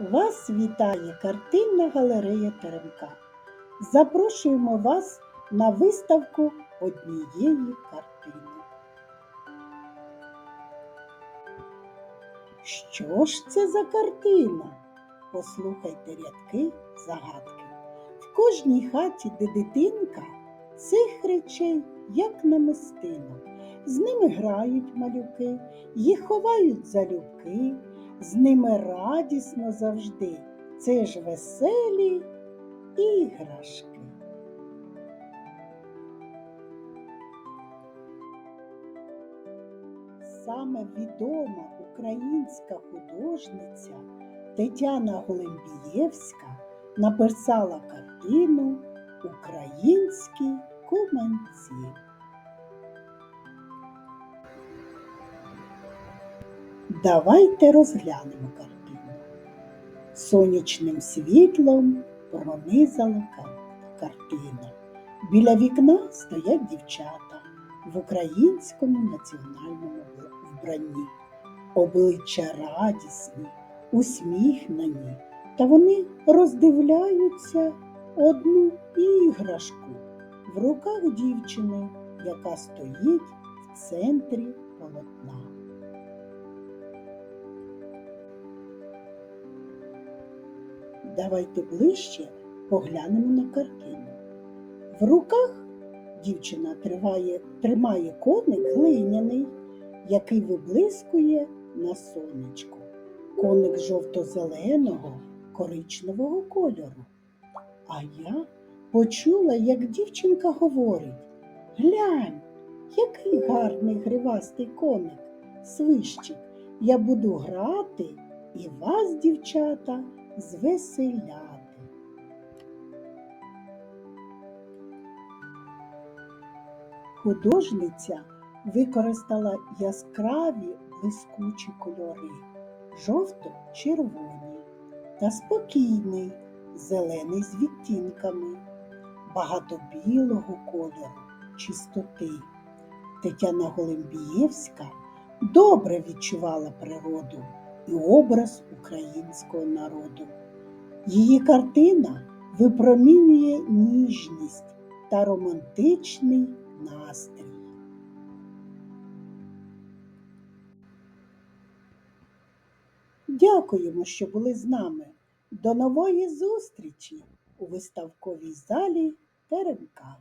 Вас вітає картинна галерея Теремка. Запрошуємо вас на виставку однієї картини. Що ж це за картина? Послухайте рядки загадки. В кожній хаті, де дитинка, цих речей, як намистинок. З ними грають малюки, їх ховають залюбки, з ними радісно завжди. Це ж веселі іграшки. Саме відома українська художниця Тетяна Голембієвська написала картину Українські куманці. Давайте розглянемо картину. Сонячним світлом пронизала картина. Біля вікна стоять дівчата в українському національному вбранні. Обличчя радісні, усміхнені, та вони роздивляються одну іграшку в руках дівчини, яка стоїть в центрі полотна. Давайте ближче поглянемо на картину. В руках дівчина триває, тримає коник глиняний, який виблискує на сонечку. Коник жовто-зеленого, коричневого кольору. А я почула, як дівчинка говорить: Глянь, який гарний гривастий коник, свищик. Я буду грати і вас, дівчата, звеселяти. Художниця використала яскраві блискучі кольори, жовто-червоні та спокійний, зелений з відтінками, багато білого кольору, чистоти. Тетяна Голембієвська добре відчувала природу і образ українського народу. Її картина випромінює ніжність та романтичний настрій. Дякуємо, що були з нами. До нової зустрічі у виставковій залі Теремка.